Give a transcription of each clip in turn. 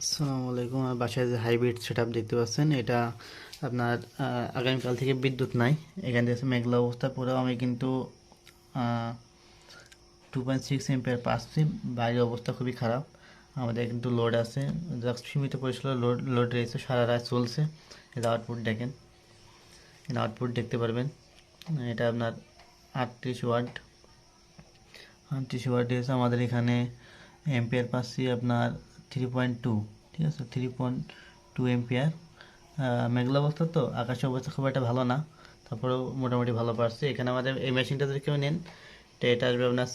আসসালামু আলাইকুম আমার বাসায় যে হাইব্রিড সেট দেখতে পাচ্ছেন, এটা আপনার আগামীকাল থেকে বিদ্যুৎ নাই। এখান থেকে মেঘলা অবস্থা, পুরো আমি কিন্তু টু পয়েন্ট সিক্স এম্পিয়ার পাচ্ছি। বাইরের অবস্থা খুবই খারাপ। আমাদের কিন্তু লোড আছে। জাস্ট সীমিত পরিসরে লোড লোড রয়েছে, সারা রাত চলছে। এটা আউটপুট দেখেন। এটা আউটপুট দেখতে পারবেন। এটা আপনার আটত্রিশ ওয়াট। আটত্রিশ রয়েছে আমাদের এখানে এম্পিয়ার পাচ্ছি আপনার থ্রি পয়েন্ট টু ঠিক আছে? থ্রি পয়েন্ট টু এম্পিয়ার মেঘলা অবস্থা তো? আকাশের অবস্থা খুব একটা ভালো না। তারপরেও মোটামুটি ভালো পারছে। এখানে আমাদের এই মেশিনটা যদি কেউ নেন। তো এটা আসবে আপনার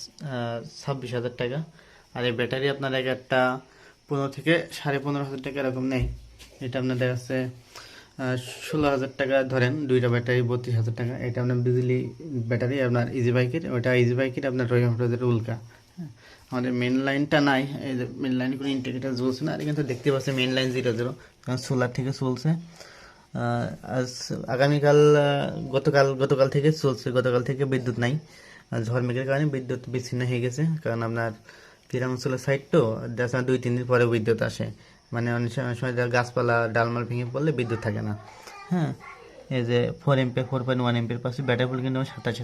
ছাব্বিশ হাজার টাকা। আর এই ব্যাটারি আপনার এক একটা পনেরো থেকে সাড়ে পনেরো হাজার টাকা এরকম নেই। এটা আপনার দেখা যাচ্ছে ষোলো হাজার টাকা ধরেন। দুইটা ব্যাটারি বত্রিশ হাজার টাকা। এটা আপনার বিজলি ব্যাটারি, আপনার ইজি বাইকের ওটা ইজি বাইকের আপনার রহিম হাফরোজের উল্কা। আমাদের মেন লাইনটা নাই। এই যে মেন লাইন কোনো ইন্টিগ্রেটার জ্বলছে না, আর কিন্তু দেখতে পাচ্ছি মেন লাইন জিরো জিরো কারণ সোলার থেকে চলছে। আজ আগামীকাল গতকাল গতকাল থেকে চলছে, গতকাল থেকে বিদ্যুৎ নাই। ঝড় মেঘের কারণে বিদ্যুৎ বিচ্ছিন্ন হয়ে গেছে, কারণ আপনার গ্রামাঞ্চলের সাইড তো, দেখা দুই, তিন দিন পরে বিদ্যুৎ আসে। মানে অনেক সময় দেখা গাছপালা ডালমাল ভেঙে পড়লে বিদ্যুৎ থাকে না। হ্যাঁ এই যে four amp four point one এমপির পাশে ব্যাটারি ফুল কিন্তু আমার সাতাশ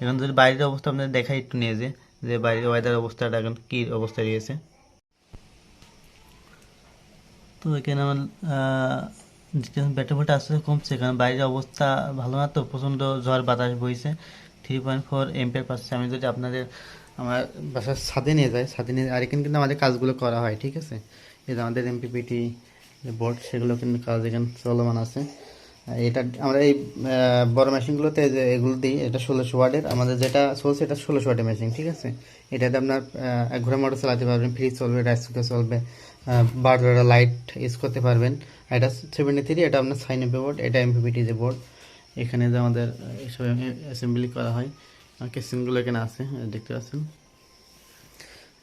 এখন যদি বাইরের অবস্থা আপনাদের দেখাই একটু নিয়ে যে যে বাইরের ওয়েদার অবস্থাটা এখন কী অবস্থা রয়েছে। তো এখানে আমার যেখানে ব্যাটারি ভোল্ট আসতে কমছে, কারণ বাইরের অবস্থা ভালো না তো, প্রচণ্ড ঝড় বাতাস বইছে। থ্রি পয়েন্ট ফোর এমপের পাচ্ছে। আমি যদি আপনাদের আমার বাসার ছাদে নিয়ে যাই, ছাদে নিয়ে আর এখানে কিন্তু আমাদের কাজগুলো করা হয়, ঠিক আছে? এই আমাদের এমপিপিটি বোর্ড সেগুলো কিন্তু কাজ এখানে চলমান আছে। এটা আমরা এই বড় মেশিনগুলোতে যে এগুলো দিই এটা ষোলোশো ওয়ার্ডের আমাদের যেটা চলছে এটা ষোলোশো ওয়ার্ডের মেশিন ঠিক আছে? এটাতে আপনার এক ঘোরা মোটর চালাতে পারবেন ফ্রিজ চলবে রাইস কুকার চলবে বারোটা লাইট ইউজ করতে পারবেন। এটা সেভেন্টি থ্রি এটা আপনার সাইন এপে বোর্ড এটা এমপিপিটি যে বোর্ড এখানে যে আমাদের আহ, এইসব অ্যাসেম্বলি করা হয় কেসিনগুলো এখানে আছে দেখতে পাচ্ছেন?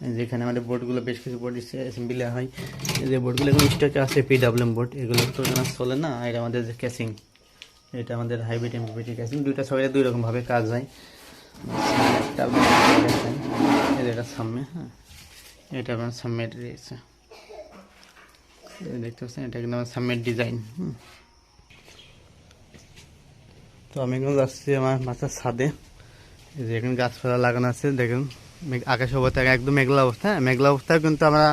এই যে এখানে আমাদের বোর্ডগুলো বেশ কিছু বোর্ড অ্যাসেম্বলি হয়। এই যে বোর্ডগুলো এখন স্টকে আছে পিডাব্লিউএম বোর্ড। এগুলো তো চলে না, এটা আমাদের যে ক্যাসিং এটা আমাদের হাইব্রিড এমপিপিটি ক্যাসিং দুইটা ছবিটা দুই রকমভাবে কাজ হয়। একটা এটা সামনে হ্যাঁ। এটা আপনার সামনে রয়েছে। দেখতে পাচ্ছেন, এটা কিন্তু আমার সামনের ডিজাইন তো আমি এখন যাচ্ছি আমার মাথার ছাদে। যে এখানে গাছপালা লাগানো আছে, দেখুন। আকাশ অবস্থা একদম মেঘলা অবস্থা হ্যাঁ, মেঘলা অবস্থায় কিন্তু আমরা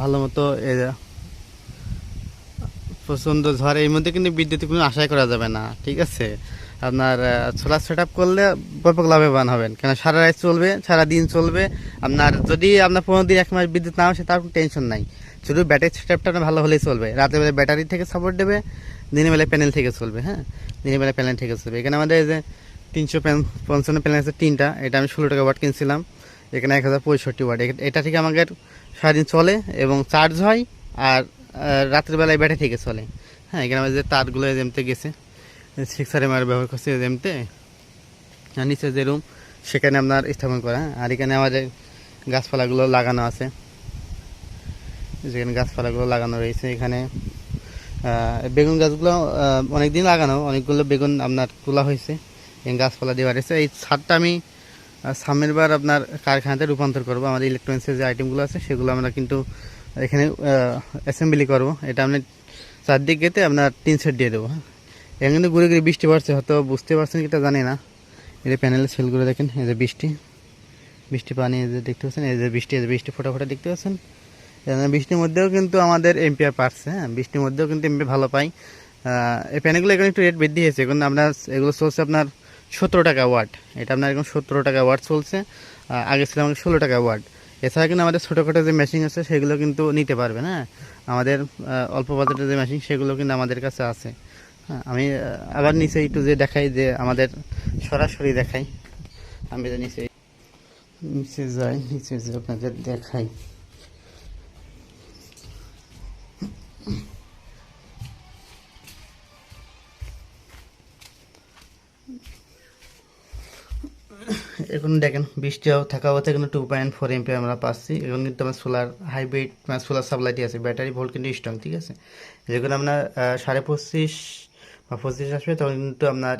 ভালো মতো প্রচণ্ড ঝড় এই মধ্যে কিন্তু বিদ্যুতের কোনো আশাই করা যাবে না ঠিক আছে? আপনার সোলার সেট করলে ব্যাপক লাভবান হবেন। কেন সারা রাত চলবে সারা দিন চলবে। আপনার যদি আপনার পনেরো দিন এক মাস বিদ্যুৎ না আসে তার কোনো টেনশন নাই। শুধু ব্যাটারি সেট আপটা ভালো হলেই চলবে। রাতের বেলা ব্যাটারি থেকে সাপোর্ট দেবে দিনের বেলা প্যানেল থেকে চলবে হ্যাঁ? দিনের বেলা প্যানেল থেকে চলবে। এখানে আমাদের যে তিনশো পঞ্চান্ন প্যানেল আছে তিনটা এটা আমি ষোলো টাকা ওয়াট কিনছিলাম। এখানে এক হাজার পঁয়ষট্টি ওয়াট। এটা থেকে আমাদের সারাদিন চলে এবং চার্জ হয় আর আহ, রাতের বেলায় ব্যাটারি থেকে চলে। হ্যাঁ এখানে আমাদের যে তারগুলো এমতে গেছে সিক্স আর এম আর ব্যবহার করছে এমতে আর নিচে যে রুম সেখানে আপনার স্থাপন করা? আর এখানে আমাদের গাছপালাগুলো লাগানো আছে। যেখানে গাছপালাগুলো লাগানো রয়েছে এখানে। বেগুন গাছগুলো অনেক দিন লাগানো অনেকগুলো বেগুন আপনার তোলা হয়েছে। গাছপালা দেওয়া রয়েছে। এই ছাদটা আমি সামনের বার আপনার কারখানাতে রূপান্তর করব। আমাদের ইলেকট্রনিক্সের যে আইটেমগুলো আছে, সেগুলো আমরা কিন্তু এখানে অ্যাসেম্বলি করব। এটা আপনি চারদিকেতে আপনার তিন সেট দিয়ে দেবো। এখানে কিন্তু ঘুরে ঘুরে বৃষ্টি পড়ছে, হয়তো বুঝতে পারছেন কি এটা জানি না। এই যে প্যানেলের সেলগুলো দেখেন, এই যে বৃষ্টি। বৃষ্টি পানি এই যে দেখতে পাচ্ছেন, এই যে বৃষ্টি, এই যে বৃষ্টি ফোটা ফোটা দেখতে পাচ্ছেন। বৃষ্টির মধ্যেও কিন্তু আমাদের এমপিআর পাচ্ছে হ্যাঁ। বৃষ্টির মধ্যেও কিন্তু এমপি ভালো পাই এই প্যানেলগুলো এখানে একটু রেট বৃদ্ধি হয়েছে, এখন আপনার এগুলো চলছে আপনার সতেরো টাকা ওয়াট। এটা আপনার এখন সতেরো টাকা ওয়াট চলছে। আগে ছিল আমাদের ষোলো টাকা ওয়াট। এছাড়া কিন্তু আমাদের ছোটোখাটো যে মেশিন আছে, সেগুলো কিন্তু নিতে পারবেন হ্যাঁ? আমাদের অল্প বাজেটের যে মেশিন সেগুলো কিন্তু আমাদের কাছে আছে। হ্যাঁ আমি আবার নিচে একটু যে দেখাই যে আমাদের সরাসরি দেখাই। আমি যে নিচে নিচে যাই, নিচে যে আপনাদের দেখাই। এখন দেখেন, বৃষ্টি থাকা অবস্থায় কিন্তু টু পয়েন্ট ফোর এমপি আমরা পাচ্ছি। এখন কিন্তু আমার সোলার হাইব্রিড মানে সোলার সাপ্লাইটি আছে। ব্যাটারি ভোল্ট কিন্তু স্ট্রং ঠিক আছে? যখন আপনার সাড়ে পঁচিশ বা পঁচিশ আসবে, তখন কিন্তু আপনার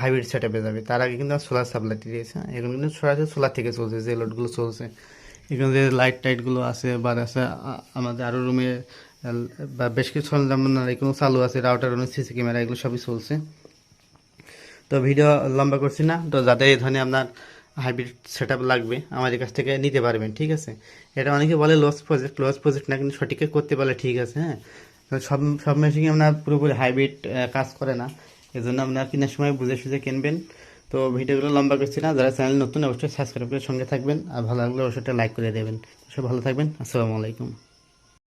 হাইব্রিড সেট আপে যাবে। তার আগে কিন্তু আমার সোলার সাপ্লাইটি দিয়েছে। এখন কিন্তু সরাসরি সোলার থেকে চলছে, যে লোডগুলো চলছে। এখানে যে লাইট টাইটগুলো আছে বা আছে আমাদের আরও রুমে বা বেশ কিছু সরঞ্জাম এগুলো চালু আছে রাউটার সিসি ক্যামেরা এগুলো সবই চলছে। তো ভিডিও লম্বা করছি না, তো যাতে এই ধরনের আপনার হাইব্রিড সেট লাগবে, আমাদের কাছ থেকে নিতে পারবেন, ঠিক আছে? এটা অনেকে বলে লস প্রজেক্ট লস প্রজেক্ট না, কিন্তু সঠিক করতে পারলে ঠিক আছে হ্যাঁ? তো সব সব মেশিনই আপনার পুরোপুরি হাইব্রিড কাজ করে না। এই জন্য আপনার কেনার সময় বুঝে সুঝে কিনবেন। তো ভিডিওগুলো লম্বা করছি না, যারা চ্যানেল নতুন অবশ্যই সাবস্ক্রাইব করে সঙ্গে থাকবেন, আর ভালো লাগলে অবশ্যই লাইক করে দেবেন। সব ভালো থাকবেন, আসসালামু আলাইকুম।